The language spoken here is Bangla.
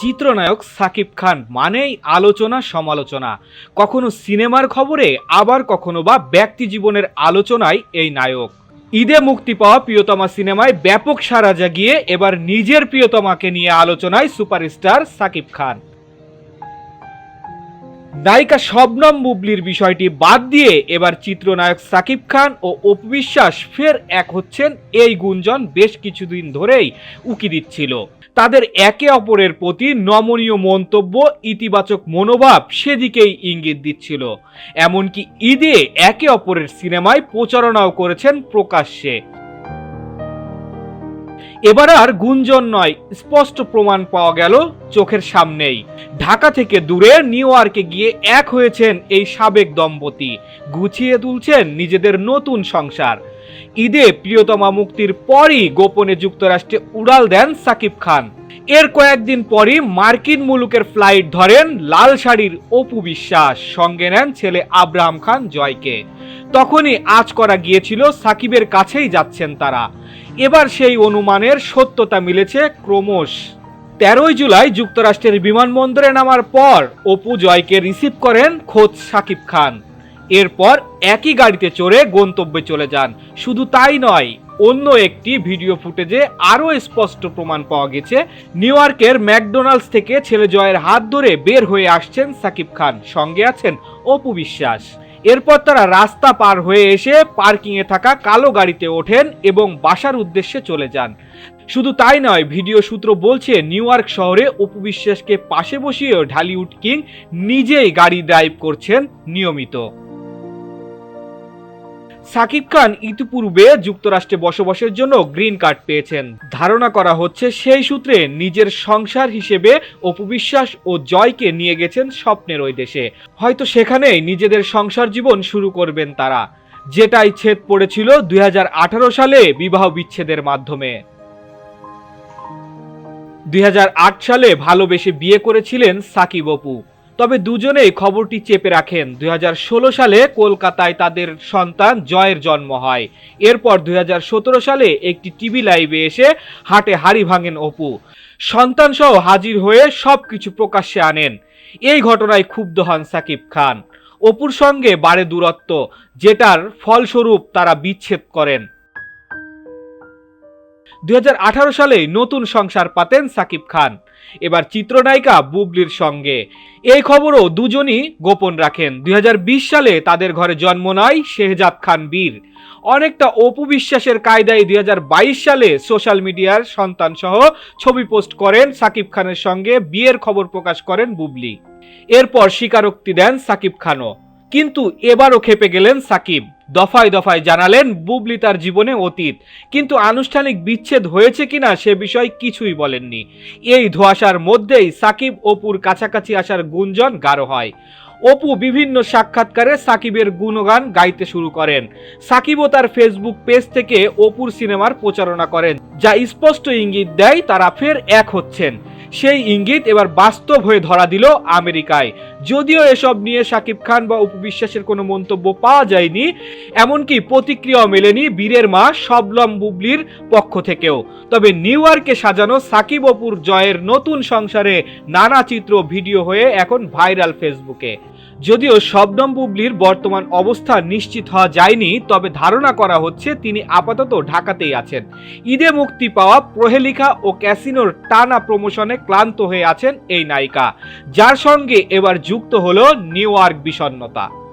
চিত্রনায়ক সাকিব খান, মানেই আলোচনা সমালোচনা। কখনো সিনেমার খবরে, আবার কখনো বা ব্যক্তি জীবনের আলোচনায় এই নায়ক। ঈদে মুক্তি পাওয়া প্রিয়তমা সিনেমায় ব্যাপক সারা জাগিয়ে এবার নিজের প্রিয়তমাকে নিয়ে আলোচনায় সুপারস্টার সাকিব খান। নায়িকা শবনম বুবলির বিষয়টি বাদ দিয়ে এবার চিত্রনায়ক সাকিব খান ও অপবিশ্বাস ফের এক হচ্ছেন। এই গুঞ্জন বেশ কিছুদিন ধরেই উকি দিচ্ছিল। তাদের একে অপরের প্রতি নমনীয় মন্তব্য, ইতিবাচক মনোভাব সেদিকেই ইঙ্গিত দিচ্ছিল। এমনকি ঈদে একে অপরের সিনেমায় প্রচারণাও করেছেন প্রকাশ্যে। এবার আর গুঞ্জন নয়, স্পষ্ট প্রমাণ পাওয়া গেল চোখের সামনেই। ঢাকা থেকে দূরে নিউ ইয়র্কে গিয়ে এক হয়েছেন এই সাবেক দম্পতি, গুছিয়ে তুলছেন নিজেদের নতুন সংসার। ঈদে প্রিয়তমা মুক্তির পরই গোপনে যুক্তরাষ্ট্রে উড়াল দেন সাকিব খান। এর কয়েকদিন পরই মার্কিন মুলুকের ফ্লাইট ধরেন লাল শাড়ির অপু বিশ্বাস, সঙ্গে নেন ছেলে আব্রাহাম খান জয়কে। তখনই আজ করা গিয়েছিল সাকিবের কাছেই যাচ্ছেন তারা। এবার সেই অনুমানের সত্যতা মিলেছে ক্রমশ। তেরোই জুলাই যুক্তরাষ্ট্রের বিমানবন্দরে নামার পর অপু জয়কে রিসিভ করেন খোদ সাকিব খান। এরপর একই গাড়িতে চড়ে গন্তব্যে চলে যান। শুধু তাই নয়, অন্য একটি ভিডিও ফুটেজে আরও স্পষ্ট প্রমাণ পাওয়া গেছে। নিউ ইয়র্কের ম্যাকডোনাল্ডস থেকে ছেলে জয়ের হাত ধরে বের হয়ে আসছেন সাকিব খান। সঙ্গে আছেন অপু বিশ্বাস। এরপর তারা রাস্তা পার হয়ে এসে পার্কিংয়ে থাকা কালো গাড়িতে ওঠেন এবং বাসার উদ্দেশ্যে চলে যান। শুধু তাই নয়, ভিডিও সূত্র বলছে নিউ ইয়র্ক শহরে অপু বিশ্বাসকে পাশে বসিয়েও ঢালিউড কিং নিজেই গাড়ি ড্রাইভ করছেন নিয়মিত। সাকিব খান ইতিপূর্বে যুক্তরাষ্ট্রে বসবাসের জন্য গ্রিন কার্ড পেয়েছেন। ধারণা করা হচ্ছে সেই সূত্রে নিজের সংসার হিসেবে অপবিশ্বাস ও জয়কে নিয়ে গেছেন স্বপ্নের ওই দেশে। হয়তো সেখানেই নিজেদের সংসার জীবন শুরু করবেন তারা। যেটাই ছেদ পড়েছিল দুই হাজার আঠারো সালে বিবাহ বিচ্ছেদের মাধ্যমে। দুই হাজার আট সালে ভালোবেসে বিয়ে করেছিলেন সাকিব অপু। তবে দুজনেই খবরটি চেপে রাখেন। দুই হাজার ষোলো সালে কলকাতায় তাদের সন্তান জয়ের জন্ম হয়। এরপর দুই হাজার সতেরো সালে একটি টিভি লাইভে এসে হাটে হাড়ি ভাঙেন অপু। সন্তান সহ হাজির হয়ে সব কিছু প্রকাশ্যে আনেন। এই ঘটনায় ক্ষুব্ধ হন সাকিব খান। অপুর সঙ্গে বাড়ে দূরত্ব, যেটার ফলস্বরূপ তারা বিচ্ছেদ করেন। দুই হাজার আঠারো সালে নতুন সংসার পাতেন সাকিব খান। এবার চিত্রনায়িকা বুবলির সঙ্গে। এই খবরও দুজনই গোপন রাখেন। দুই হাজার বিশ সালে তাদের ঘরে জন্ম নেয় শেহজাদ খান বীর। অনেকটা অপু বিশ্বাসের কায়দায় দুই হাজার বাইশ সালে সোশ্যাল মিডিয়ার সন্তান সহ ছবি পোস্ট করেন সাকিব খানের সঙ্গে। বিয়ের খবর প্রকাশ করেন বুবলি। এরপর স্বীকারোক্তি দেন সাকিব খানও। কিন্তু এবারও খেপে গেলেন সাকিব। দফায় দফায় জানালেন, বুবলি তার জীবনে অতীত। কিন্তু আনুষ্ঠানিক বিচ্ছেদ হয়েছে কিনা সে বিষয় কিছুই বলেননি। এই ধোয়াশার মধ্যেই সাকিব অপুর কাছাকাছি আসার গুঞ্জন গাঢ় হয়। অপু বিভিন্ন সাক্ষাৎকারে সাকিবের গুণগান গাইতে শুরু করেন। সাকিবও তার ফেসবুক পেজ থেকে অপুর সিনেমার প্রচারণা করেন, যা স্পষ্ট ইঙ্গিত দেয় তারা ফের এক হচ্ছেন। সেই ইঙ্গিত এবার বাস্তব হয়ে ধরা দিল আমেরিকায়। যদিও এসব নিয়ে সাকিব খান বা উপবিশ্বাসের কোনো মন্তব্য পাওয়া যায়নি, এমনকি প্রতিক্রিয়াও মেলেনি বীরের মা সবলম বুবলির পক্ষ থেকেও। তবে নিউ ইয়র্কে সাজানো সাকিব অপুর জয়ের নতুন সংসারে নানা চিত্র ভিডিও হয়ে এখন ভাইরাল ফেসবুকে। যদিও শবনম বুবলির বর্তমান অবস্থা নিশ্চিত হওয়া যায়নি, তবে ধারণা করা হচ্ছে তিনি আপাতত ঢাকাতেই আছেন। ঈদে মুক্তি পাওয়া প্রহেলিকা ও ক্যাসিনোর টানা প্রমোশনে ক্লান্ত হয়ে আছেন এই নায়িকা, যার সঙ্গে এবার যুক্ত হল নিউ ইয়র্ক বিষণ্ণতা।